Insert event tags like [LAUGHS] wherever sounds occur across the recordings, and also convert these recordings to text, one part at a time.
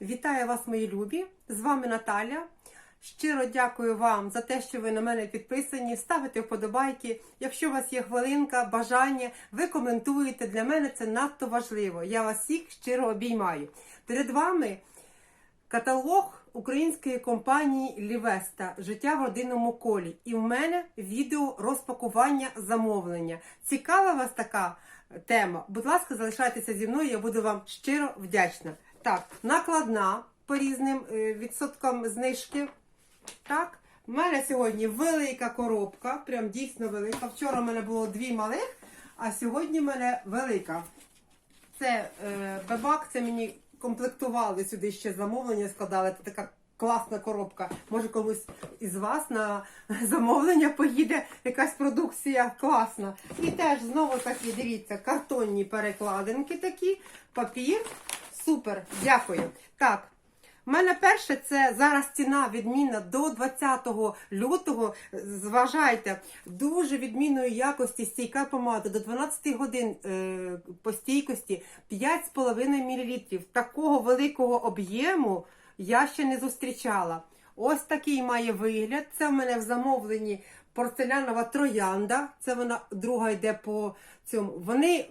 Вітаю вас, мої любі! З вами Наталя. Щиро дякую вам за те, що ви на мене підписані. Ставите вподобайки. Якщо у вас є хвилинка, бажання, ви коментуєте. Для мене це надто важливо. Я вас всіх щиро обіймаю. Перед вами каталог української компанії Лівеста Життя в родинному колі. І в мене відео розпакування замовлення. Цікава вас така тема? Будь ласка, залишайтеся зі мною, я буду вам щиро вдячна. Так, накладна по різним е, відсоткам знижки. Так, в мене сьогодні велика коробка, прям дійсно велика. Вчора в мене було дві малих, а сьогодні в мене велика. Це е, бебак, це мені комплектували сюди ще замовлення, складали. Це така класна коробка. Може комусь із вас на [LAUGHS] замовлення поїде якась продукція класна. І теж знову такі, дивіться, картонні перекладинки такі, папір. Супер, дякую. Так. У мене перше це зараз ціна відмінна до 20 лютого. Зважайте, дуже відмінної якості стійка помада до 12 годин е, по стійкості 5,5 мл. Такого великого об'єму я ще не зустрічала. Ось такий має вигляд. Це в мене в замовленні порцелянова троянда. Це вона друга йде по цьому. Вони,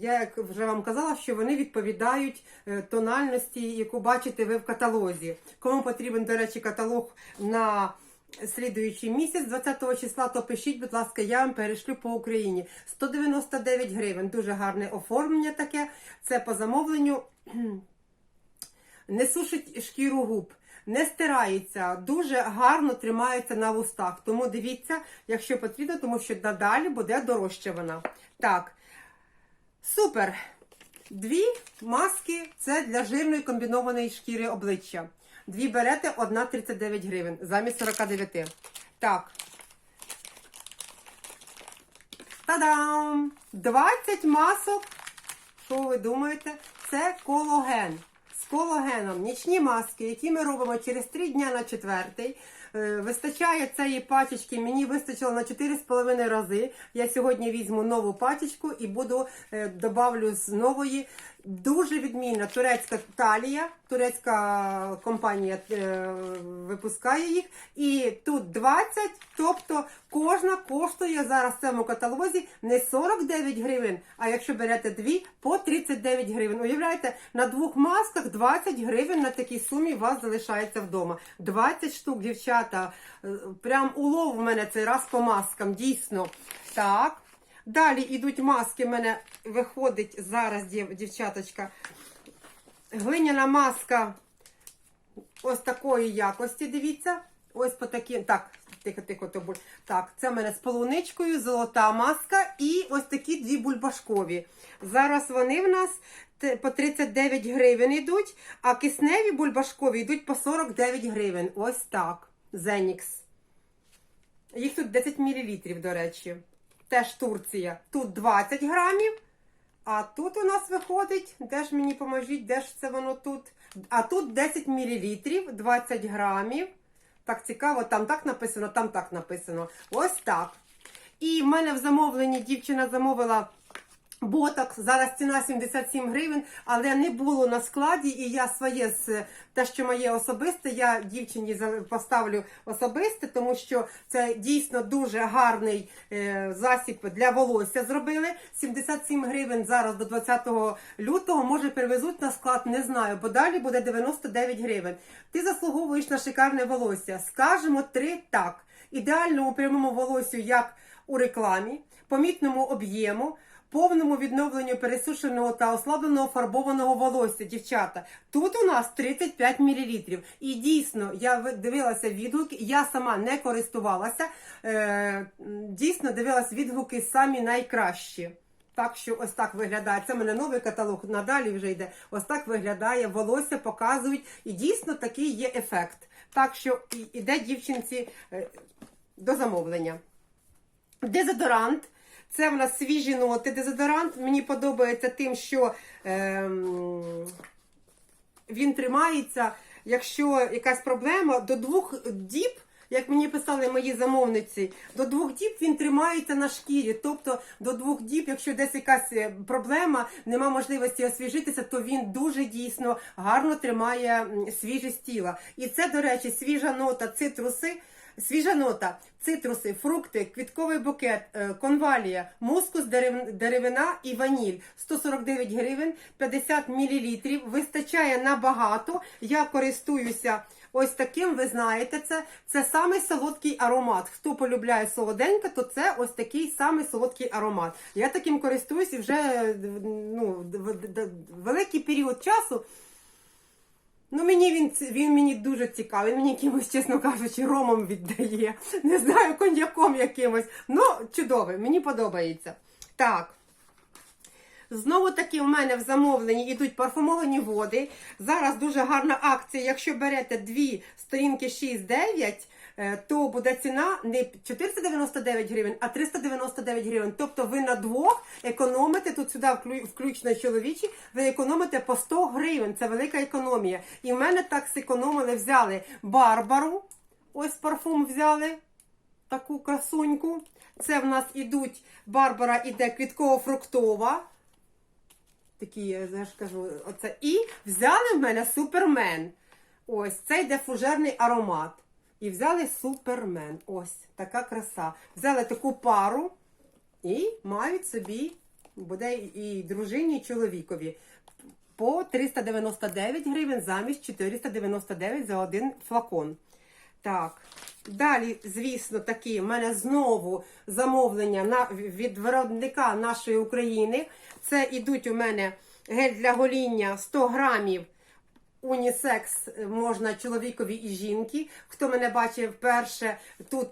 я як вже вам казала, що вони відповідають е, тональності, яку бачите ви в каталозі. Кому потрібен, до речі, каталог на слідуючий місяць, 20 числа, то пишіть, будь ласка, я вам перешлю по Україні. 199 гривень. Дуже гарне оформлення таке. Це по замовленню. [CLEARS THROAT] Не сушить шкіру губ, не стирається, дуже гарно тримається на вустах. Тому дивіться, якщо потрібно, тому що надалі буде дорожче вона. Так, супер. Дві маски це для жирної комбінованої шкіри обличчя. Дві берете, одна 39 гривень замість 49. Так. Та-дам! 20 масок. Що ви думаєте? Це кологен з колагеном, нічні маски, які ми робимо через три дня на четвертий. Вистачає цієї пачечки, мені вистачило на 4,5 рази. Я сьогодні візьму нову пачечку і буду е, добавлю з нової. Дуже відмінна турецька талія, турецька компанія е, випускає їх. І тут 20, тобто кожна коштує зараз в цьому каталозі не 49 гривень, а якщо берете дві, по 39 гривень. Уявляєте, на двох масках 20 гривень на такій сумі у вас залишається вдома. 20 штук, дівчата. Е, Прям улов у мене цей раз по маскам, дійсно. Так. Далі йдуть маски, в мене виходить зараз, дів- дівчаточка. Глиняна маска ось такої якості, дивіться. Ось по таким. Так, тихо, тихо, то буль. Так, це в мене з полуничкою, золота маска і ось такі дві бульбашкові. Зараз вони в нас по 39 гривень йдуть, а кисневі бульбашкові йдуть по 49 гривень. Ось так. Зенікс. Їх тут 10 мл, до речі. Теж Турція. Тут 20 грамів. А тут у нас виходить, де ж мені поможіть, де ж це воно тут? А тут 10 мл, 20 грамів. Так цікаво, там так написано, там так написано. Ось так. І в мене в замовленні дівчина замовила ботокс. Зараз ціна 77 гривень, але не було на складі. І я своє з те, що моє особисте, я дівчині поставлю особисте, тому що це дійсно дуже гарний е, засіб для волосся зробили. 77 гривень зараз до 20 лютого. Може перевезуть на склад, не знаю, бо далі буде 99 гривень. Ти заслуговуєш на шикарне волосся. Скажемо три так. Ідеальному прямому волосю, як у рекламі, помітному об'єму. Повному відновленню пересушеного та ослабленого фарбованого волосся, дівчата. Тут у нас 35 мл. І дійсно, я дивилася відгуки, я сама не користувалася. Е, дійсно дивилася відгуки самі найкращі. Так що ось так виглядає. Це в мене новий каталог, надалі вже йде. Ось так виглядає, волосся показують. І дійсно такий є ефект. Так що іде дівчинці е, до замовлення. Дезодорант. Це в нас свіжі ноти. Дезодорант мені подобається тим, що ем, він тримається, якщо якась проблема, до двох діб, як мені писали мої замовниці, до двох діб він тримається на шкірі. Тобто до двох діб, якщо десь якась е, проблема, нема можливості освіжитися, то він дуже дійсно гарно тримає свіжість тіла. І це, до речі, свіжа нота цитруси. Свіжа нота, цитруси, фрукти, квітковий букет, е, конвалія, мускус, деревина і ваніль. 149 гривень, 50 мл. Вистачає набагато. Я користуюся ось таким, ви знаєте це. Це самий солодкий аромат. Хто полюбляє солоденьке, то це ось такий самий солодкий аромат. Я таким користуюсь вже е, ну, великий період часу. Ну, мені він, він мені дуже цікавий. Він мені якимось, чесно кажучи, ромом віддає. Не знаю, коньяком якимось. Ну, чудовий, мені подобається. Так. Знову таки в мене в замовленні йдуть парфумовані води. Зараз дуже гарна акція. Якщо берете дві сторінки 6-9, е, то буде ціна не 499 гривень, а 399 гривень. Тобто ви на двох економите, тут сюди включно чоловічі, ви економите по 100 гривень. Це велика економія. І в мене так зекономили, взяли Барбару. Ось парфум взяли таку красуньку. Це в нас ідуть Барбара іде квітково-фруктова. Такі, я ж кажу, оце. І взяли в мене супермен. Ось, це йде фужерний аромат. І взяли супермен. Ось така краса. Взяли таку пару і мають собі, буде і дружині, і чоловікові. По 399 гривень замість 499 за один флакон. Так. Далі, звісно, такі в мене знову замовлення на, від виробника нашої України. Це ідуть у мене гель для гоління 100 грамів. Унісекс можна чоловікові і жінки. Хто мене бачив вперше, тут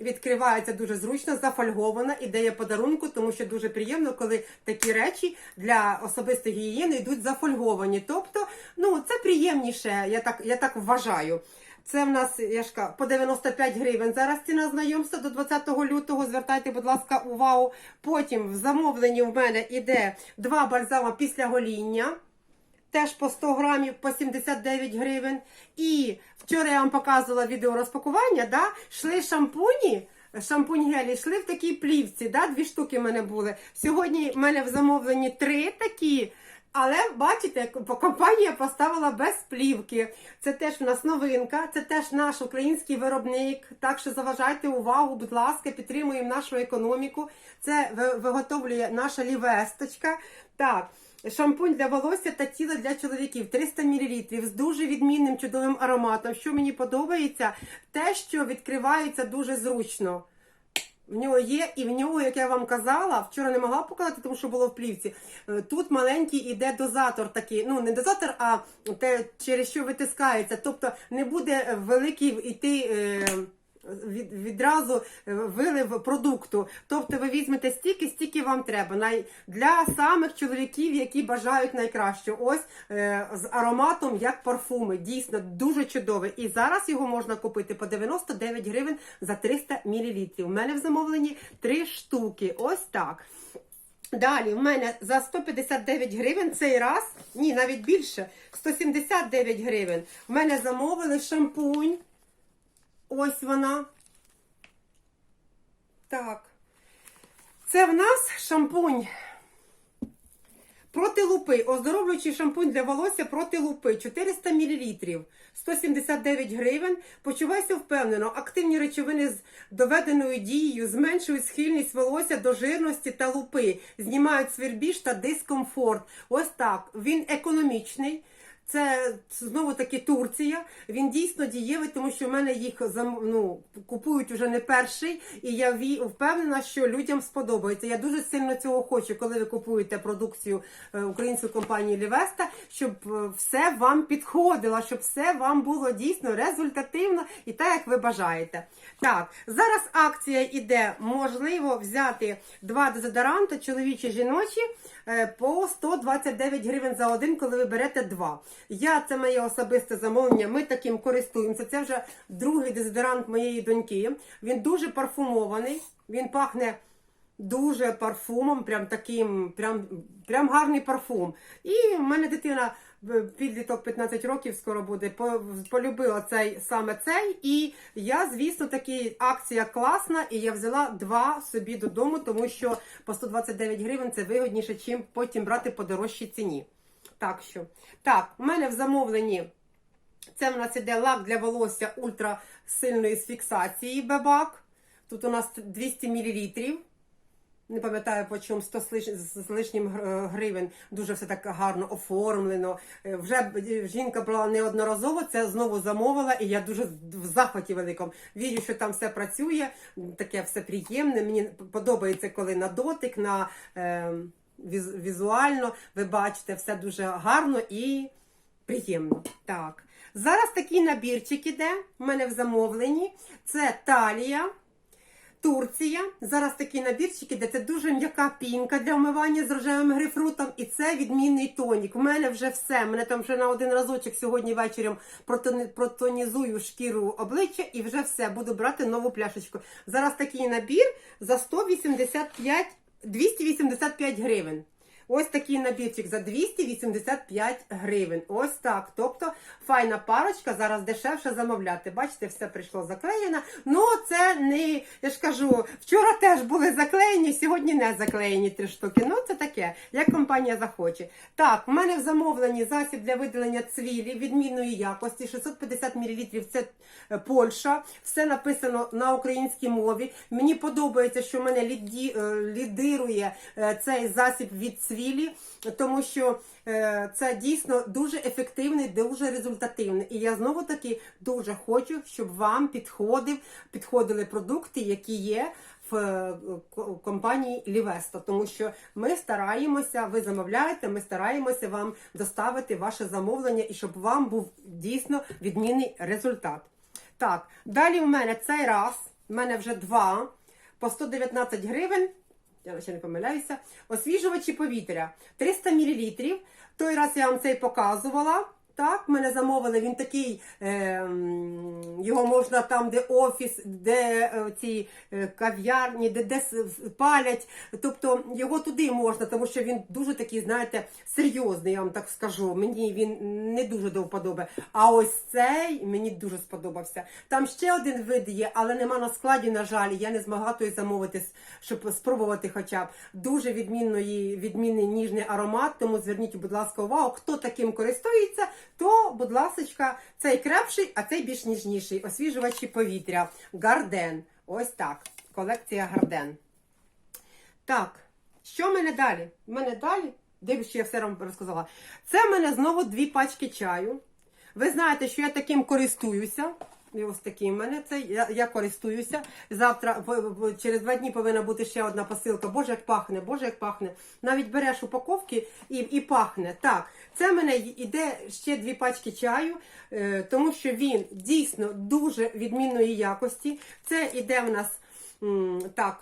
відкривається дуже зручно, зафольгована, ідея подарунку, тому що дуже приємно, коли такі речі для особистої гігієни йдуть зафольговані. Тобто, ну це приємніше, я так, я так вважаю. Це в нас я ж кажу, по 95 гривень. Зараз ціна знайомства до 20 лютого. Звертайте, будь ласка, увагу. Потім в замовленні в мене іде два бальзами після гоління. Теж по 100 грамів по 79 гривень. І вчора я вам показувала відео розпакування, да? йшли шампуні. Шампунь гелі йшли в такій плівці, да? дві штуки в мене були. Сьогодні в мене в замовленні три такі. Але бачите, компанія поставила без плівки. Це теж в нас новинка, це теж наш український виробник. Так що заважайте увагу, будь ласка, підтримуємо нашу економіку. Це виготовлює наша лівесточка. Так. Шампунь для волосся та тіла для чоловіків 300 мл з дуже відмінним чудовим ароматом. Що мені подобається, те, що відкривається дуже зручно. В нього є, і в нього, як я вам казала, вчора не могла показати, тому що було в плівці. е, Тут маленький іде дозатор такий. Ну, не дозатор, а те, через що витискається. Тобто не буде великий йти. Е, від, відразу е, вилив продукту. Тобто ви візьмете стільки, стільки вам треба. Най, для самих чоловіків, які бажають найкраще. Ось е, з ароматом, як парфуми. Дійсно, дуже чудовий. І зараз його можна купити по 99 гривень за 300 мл. У мене в замовленні 3 штуки. Ось так. Далі в мене за 159 гривень цей раз, ні, навіть більше, 179 гривень. В мене замовили шампунь. Ось вона. Так. Це в нас шампунь проти лупи. Оздоровлюючий шампунь для волосся проти лупи. 400 мл. 179 гривень. Почувайся впевнено. Активні речовини з доведеною дією зменшують схильність волосся до жирності та лупи. Знімають свербіж та дискомфорт. Ось так. Він економічний. Це знову таки Турція. Він дійсно дієвий, тому що в мене їх ну, купують вже не перший, і я впевнена, що людям сподобається. Я дуже сильно цього хочу, коли ви купуєте продукцію е, української компанії Лівеста, щоб е, все вам підходило, щоб все вам було дійсно результативно і так, як ви бажаєте. Так, зараз акція іде. Можливо взяти два дезодоранти, чоловічі жіночі, по 129 гривень за один, коли ви берете два. Я це моє особисте замовлення. Ми таким користуємося. Це вже другий дезодорант моєї доньки. Він дуже парфумований. Він пахне дуже парфумом, прям таким, прям, прям гарний парфум. І в мене дитина підліток 15 років скоро буде. Полюбила цей саме цей. І я, звісно, таки акція класна, і я взяла два собі додому, тому що по 129 гривень це вигідніше, чим потім брати по дорожчій ціні. Так що, так, у мене в замовленні. Це в нас іде лак для волосся ультрасильної з фіксації бебак. Тут у нас 200 мл. Не пам'ятаю по чому 100 з лишнім гривень. Дуже все так гарно оформлено. Е, Вже жінка брала неодноразово, це знову замовила, і я дуже в захваті великому. Вірю, що там все працює, таке все приємне. Мені подобається, коли на дотик, на е, візуально ви бачите все дуже гарно і приємно. Так. Зараз такий набірчик іде. У мене в замовленні. Це талія. Турція. Зараз такий набірчик іде. Це дуже м'яка пінка для вмивання з рожевим грейпфрутом. І це відмінний тонік. У мене вже все. Мене там вже на один разочок сьогодні вечором протонізую шкіру обличчя і вже все. Буду брати нову пляшечку. Зараз такий набір за 185, 285 гривень. Ось такий набірчик за 285 гривень. Ось так. Тобто файна парочка, зараз дешевше замовляти. Бачите, все прийшло заклеєно. Ну, це не, я ж кажу, вчора теж були заклеєні, сьогодні не заклеєні три штуки. Ну, це таке, як компанія захоче. Так, в мене в замовленні засіб для видалення цвілі відмінної якості, 650 мл. Це е, Польща. Все написано на українській мові. Мені подобається, що мене ліді, е, лідирує е, цей засіб від цвілі, тому що е, це дійсно дуже ефективний, дуже результативний. І я знову таки дуже хочу, щоб вам підходив, підходили продукти, які є. В е, компанії Лівесто, тому що ми стараємося, ви замовляєте, ми стараємося вам доставити ваше замовлення і щоб вам був дійсно відмінний результат. Так, далі в мене цей раз, в мене вже два по 119 гривень. Я ще не помиляюся. Освіжувачі повітря 300 мл. Той раз я вам цей показувала. Так, мене замовили, він такий, е, його можна там, де офіс, де е, ці е, кав'ярні, де, де палять. Тобто його туди можна, тому що він дуже такий, знаєте, серйозний, я вам так скажу. Мені він не дуже до вподоби. А ось цей мені дуже сподобався. Там ще один вид є, але нема на складі, на жаль. Я не змогла той замовити, щоб спробувати хоча б. Дуже відмінної, відмінний ніжний аромат, тому зверніть, будь ласка, увагу. Хто таким користується, то, будь ласка, цей крепший, а цей більш ніжніший. Освіжувачі повітря. Гарден. Ось так. Колекція Гарден. Так, що в мене далі? В мене далі, дивлюсь, що я все вам розказала. Це в мене знову дві пачки чаю. Ви знаєте, що я таким користуюся. Ось такий в мене це. Я, я користуюся. Завтра через два дні повинна бути ще одна посилка. Боже, як пахне, боже, як пахне. Навіть береш упаковки і, і пахне. Так, це в мене йде ще дві пачки чаю, е, тому що він дійсно дуже відмінної якості. Це іде в нас так.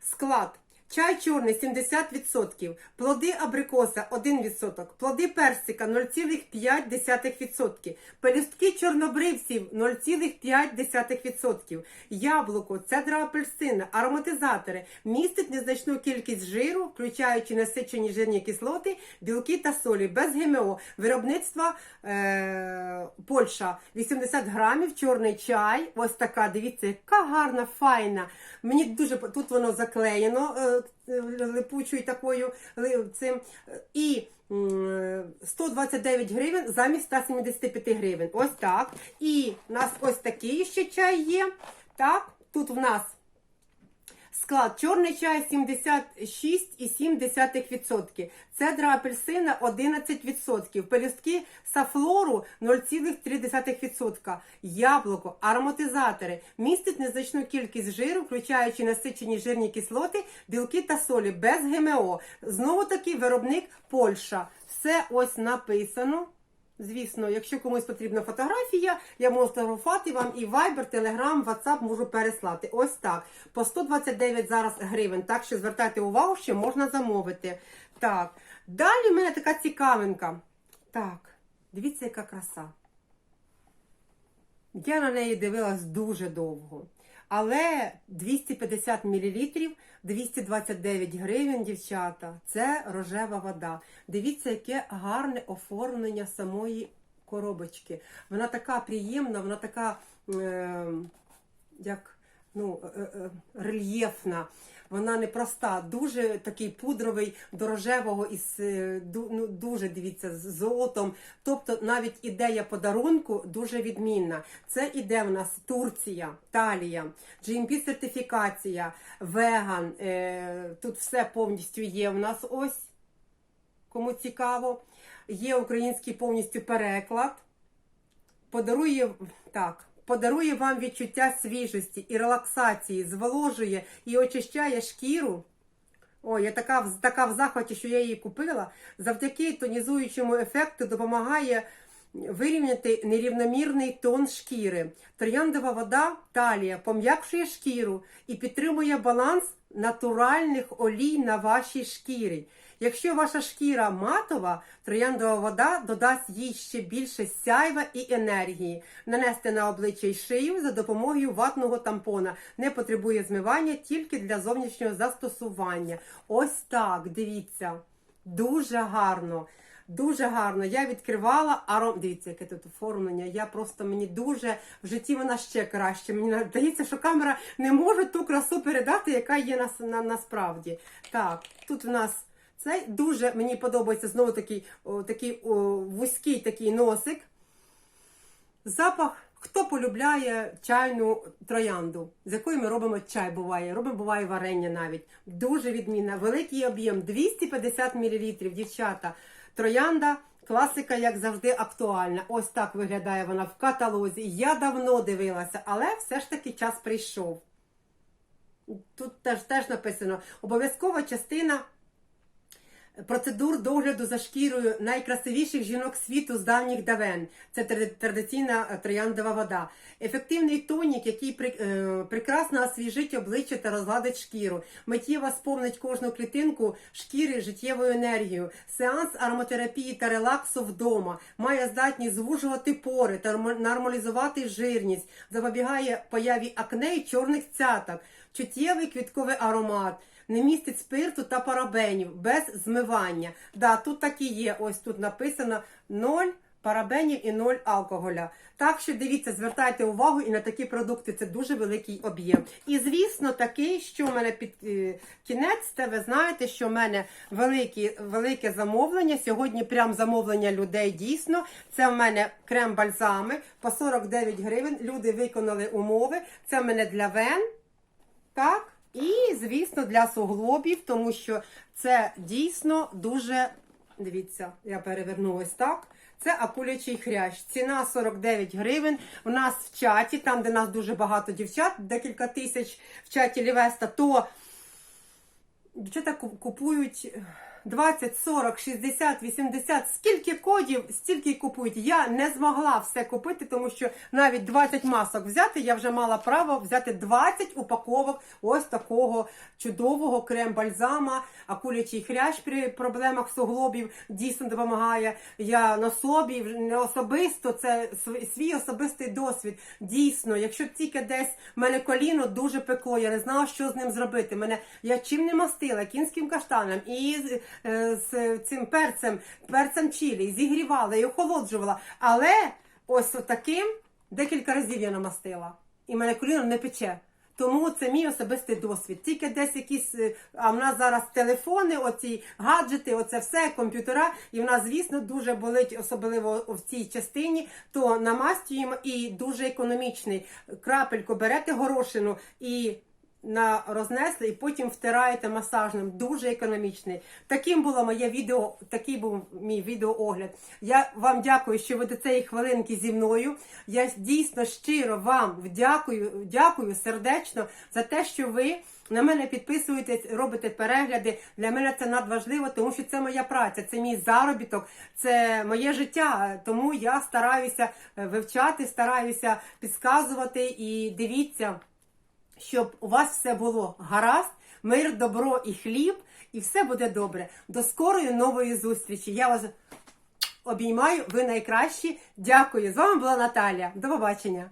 Склад. Чай чорний 70%, плоди абрикоса 1%, плоди персика 0,5%, пелюстки чорнобривців 0,5%, яблуко, цедра апельсина, ароматизатори, містить незначну кількість жиру, включаючи насичені жирні кислоти, білки та солі, без ГМО, виробництва е- Польща. 80 грамів, чорний чай, ось така, дивіться, яка гарна, файна. Мені дуже тут воно заклеєно е, липучою такою цим. е, І 129 гривень замість 175 гривень. Ось так. І у нас ось такий ще чай є. Так, тут в нас Склад чорний чай 76,7%, цедра апельсина 11%, пелюстки сафлору 0,3%, яблуко, ароматизатори, містить незначну кількість жиру, включаючи насичені жирні кислоти, білки та солі, без ГМО. Знову таки виробник Польща. Все ось написано. Звісно, якщо комусь потрібна фотографія, я можу сфотографувати вам і Viber, Telegram, WhatsApp можу переслати. Ось так. По 129 зараз гривень. Так що звертайте увагу, що можна замовити. Так. Далі в мене така цікавинка. Так, дивіться, яка краса. Я на неї дивилась дуже довго. Але 250 мл, 229 гривень, дівчата. Це рожева вода. Дивіться, яке гарне оформлення самої коробочки. Вона така приємна, вона така, е, як ну, е, е, рельєфна. Вона непроста, дуже такий пудровий до рожевого із е, ну, дуже дивіться з золотом. Тобто навіть ідея подарунку дуже відмінна. Це іде в нас Турція, Талія, GMP сертифікація, веган. Тут все повністю є. В нас ось кому цікаво. Є український повністю переклад. Подарує так. Подарує вам відчуття свіжості і релаксації, зволожує і очищає шкіру. Ой, я така, така в захваті, що я її купила. Завдяки тонізуючому ефекту допомагає вирівняти нерівномірний тон шкіри. Трояндова вода талія пом'якшує шкіру і підтримує баланс натуральних олій на вашій шкірі. Якщо ваша шкіра матова, трояндова вода додасть їй ще більше сяйва і енергії. Нанести на обличчя й шию за допомогою ватного тампона. Не потребує змивання тільки для зовнішнього застосування. Ось так, дивіться. Дуже гарно. Дуже гарно. Я відкривала аром. Дивіться, яке тут оформлення. Я просто мені дуже в житті вона ще краще. Мені здається, що камера не може ту красу передати, яка є на, на, насправді. Так, тут в нас цей дуже мені подобається знову такий, о, такий о, вузький такий носик. Запах. Хто полюбляє чайну троянду, з якої ми робимо чай, буває. Робимо буває варення навіть. Дуже відмінна. Великий об'єм 250 мл, дівчата. Троянда, класика, як завжди, актуальна. Ось так виглядає вона в каталозі. Я давно дивилася, але все ж таки час прийшов. Тут теж, теж написано: обов'язкова частина процедур догляду за шкірою найкрасивіших жінок світу з давніх давен. Це тради- традиційна е, трояндова вода. Ефективний тонік, який е, прекрасно освіжить обличчя та розгладить шкіру. Миттєво сповнить кожну клітинку шкіри життєвою енергією. Сеанс ароматерапії та релаксу вдома має здатність звужувати пори та нормалізувати жирність, запобігає появі акне і чорних цяток. Чуттєвий квітковий аромат не містить спирту та парабенів без змивання. Да, тут так і є. Ось тут написано 0 парабенів і 0 алкоголя. Так що дивіться, звертайте увагу і на такі продукти. Це дуже великий об'єм. І звісно, такий, що в мене під е, кінець, це ви знаєте, що в мене великі, велике замовлення. Сьогодні прям замовлення людей дійсно. Це в мене крем-бальзами по 49 гривень. Люди виконали умови. Це в мене для вен. Так, і, звісно, для суглобів, тому що це дійсно дуже. Дивіться, я переверну ось так. Це акулячий хрящ. Ціна 49 гривень. У нас в чаті, там, де нас дуже багато дівчат, декілька тисяч в чаті Лівеста, то дівчата купують 20, 40, 60, 80, скільки кодів, стільки купують. Я не змогла все купити, тому що навіть 20 масок взяти, я вже мала право взяти 20 упаковок ось такого чудового крем-бальзама, акулячий хрящ при проблемах суглобів дійсно допомагає. Я на собі не особисто, це свій особистий досвід. Дійсно, якщо тільки десь мене коліно дуже пекло, я не знала, що з ним зробити. Мене я чим не мастила, кінським каштаном і з, е, цим перцем, перцем чилі, зігрівала і охолоджувала. Але ось таким декілька разів я намастила. І мене коліно не пече. Тому це мій особистий досвід. Тільки десь якісь, е, а в нас зараз телефони, оці гаджети, оце все, комп'ютера, і в нас, звісно, дуже болить, особливо в цій частині, то намастюємо і дуже економічний. Крапельку берете горошину і на рознесли і потім втираєте масажним. Дуже економічний. Таким було моє відео, такий був мій відеоогляд. Я вам дякую, що ви до цієї хвилинки зі мною. Я дійсно щиро вам вдякую, дякую сердечно за те, що ви. На мене підписуєтесь, робите перегляди. Для мене це надважливо, тому що це моя праця, це мій заробіток, це моє життя. Тому я стараюся е, вивчати, стараюся підказувати і дивіться щоб у вас все було гаразд, мир, добро і хліб, і все буде добре. До скорої нової зустрічі. Я вас обіймаю, ви найкращі. Дякую. З вами була Наталія. До побачення.